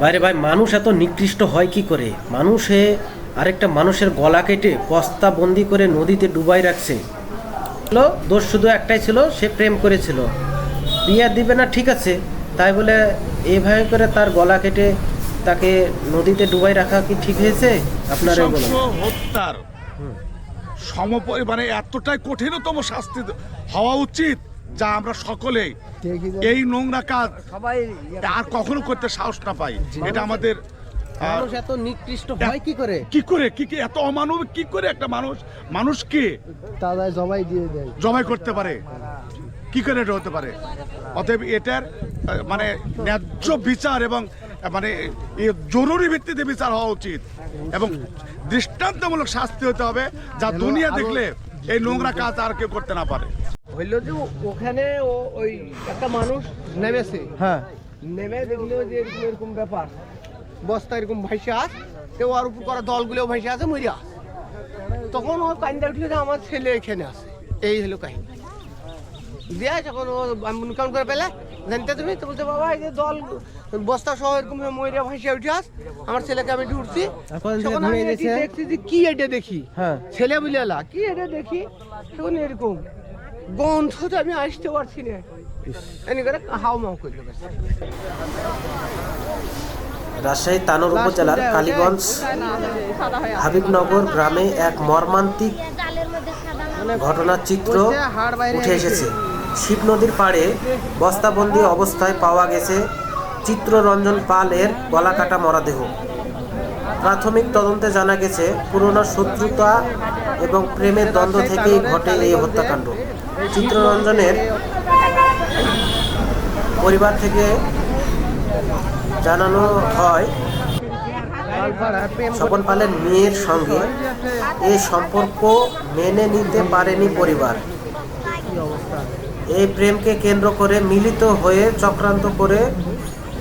বাইরে ভাই, মানুষ এত নিকৃষ্ট হয় কি করে? মানুষে আরেকটা মানুষের গলা কেটে বস্তা বন্দি করে নদীতে ডুবাই রাখছে। দোষ শুধু একটাই ছিল, সে প্রেম করেছিল। বিয়ে দিবে না, ঠিক আছে। তাই বলে এইভাবে করে তার গলা কেটে তাকে নদীতে ডুবাই রাখা কি ঠিক হয়েছে? আপনার হত্যার সমপরি মানে এতটাই কঠিনতম শাস্তি হওয়া উচিত। যা আমরা সকলে এই নোংরা কাজ সবাই আর কখনো করতে সাহস না পাই। এটা আমাদের মানুষ এত নিকৃষ্ট হয় কি করে? কি করে? কি কি এত অমানবিক কি করে একটা মানুষ মানুষকে তাদের জবাই দিয়ে দেয়। জবাই করতে পারে? কি করে এটা হতে পারে? অতএব এটার মানে ন্যায্য বিচার এবং মানে জরুরি ভিত্তিতে বিচার হওয়া উচিত এবং দৃষ্টান্তমূলক শাস্তি হতে হবে যা দুনিয়া দেখলে এই নোংরা কাজ আর কেউ করতে না পারে। হইল যে ওখানে ও ওই একটা মানুষ নেমেছে। হ্যাঁ। নেমে দেখল যে এরকম এরকম ব্যাপার। বস্তা এরকম ভাইসে আস তো ওর উপর করা দলগুলো ভাইসে আছে মরিয়া তখন ও কান্দা উঠল যে আমার ছেলে এখানে আছে। এই হলো কাহিনী। দিয়া যখন ও কাউন্ট করে পেলে জানতে তুমি? তো বলতে বাবা এই যে দল বস্তা সহ এরকম মরিয়া ভাইসে উঠে আস আমার ছেলেকে আমি এখন তখন আমি দেখছি যে কি এটা দেখি। হ্যাঁ। ছেলে বলে এলা কি এটা দেখি? তখন এরকম। গন্ধ তো আমি আসতে পারছি না। এনে করে হাও মাও। রাজশাহী তানোর উপজেলার কালীগঞ্জ হাবিবনগর গ্রামে এক মর্মান্তিক ঘটনার চিত্র উঠে এসেছে। শিব নদীর পাড়ে বস্তাবন্দি অবস্থায় পাওয়া গেছে চিত্ররঞ্জন পাল এর গলা কাটা মরাদেহ। প্রাথমিক তদন্তে জানা গেছে পুরনো শত্রুতা এবং প্রেমের দ্বন্দ্ব থেকেই ঘটে এই হত্যাকাণ্ড। চিত্ররঞ্জনের পরিবার থেকে জানানো হয়, স্বপন পালের মেয়ের সঙ্গে এই সম্পর্ক মেনে নিতে পারেনি পরিবার। এই প্রেমকে কেন্দ্র করে মিলিত হয়ে চক্রান্ত করে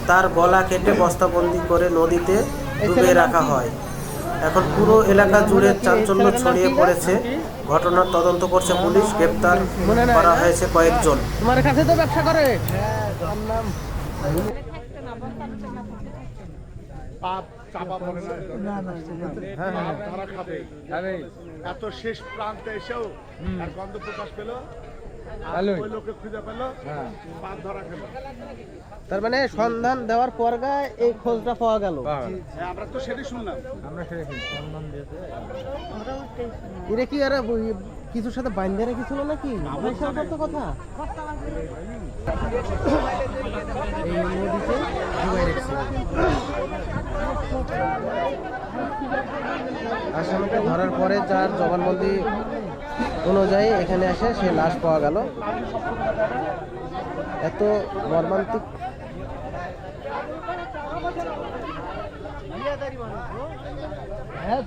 তার গলা কেটে বস্তাবন্দি করে নদীতে ডুবে রাখা হয়। এখন পুরো এলাকা জুড়ে চাঞ্চল্য ছড়িয়ে পড়েছে। ঘটনার তদন্ত করছে পুলিশ গ্রেপ্তার করা হয়েছে কয়েকজন। তোমার কাছে তো ব্যবসা করে। পাপ চাপা পড়ে না। পাপ তারা খাবে। এত শেষ প্রান্তে এসেও আর গন্ধ প্রকাশ পেল? আর ওই লোকে খুঁজে পেল পাপ ধরা খেলো। তার মানে সন্ধান দেওয়ার পর গায়ে এই খোঁজটা পাওয়া গেল। হ্যাঁ, আমরা তো সেটাই শুনলাম। এরা কি আর কিছুর সাথে বাইন্ধে রেখেছিল নাকি? কথা? এই নদীতে ডুবাই রেখেছিল। আসামিকে ধরার পরে যার জবানবন্দি অনুযায়ী এখানে এসে সে লাশ পাওয়া গেল এত মর্মান্তিক হ্যাঁ